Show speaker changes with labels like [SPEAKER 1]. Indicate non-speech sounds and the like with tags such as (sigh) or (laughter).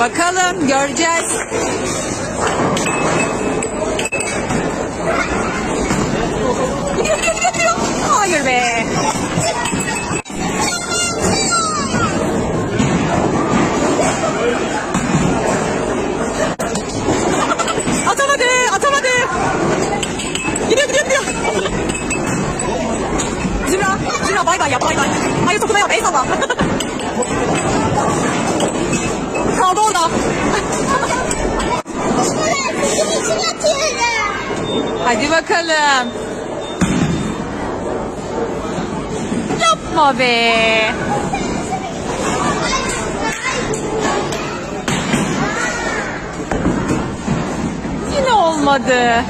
[SPEAKER 1] Bakalım göreceğiz. Hayır be. Atamadı, atamadı. Gidiyor, gidiyor, gidiyor. Zümra, Zümra bay bay yap, bay bay. Hayır topuna yap, ey sabah. (laughs) Kaldı orada. Hadi bakalım. Yapma be. Yine olmadı.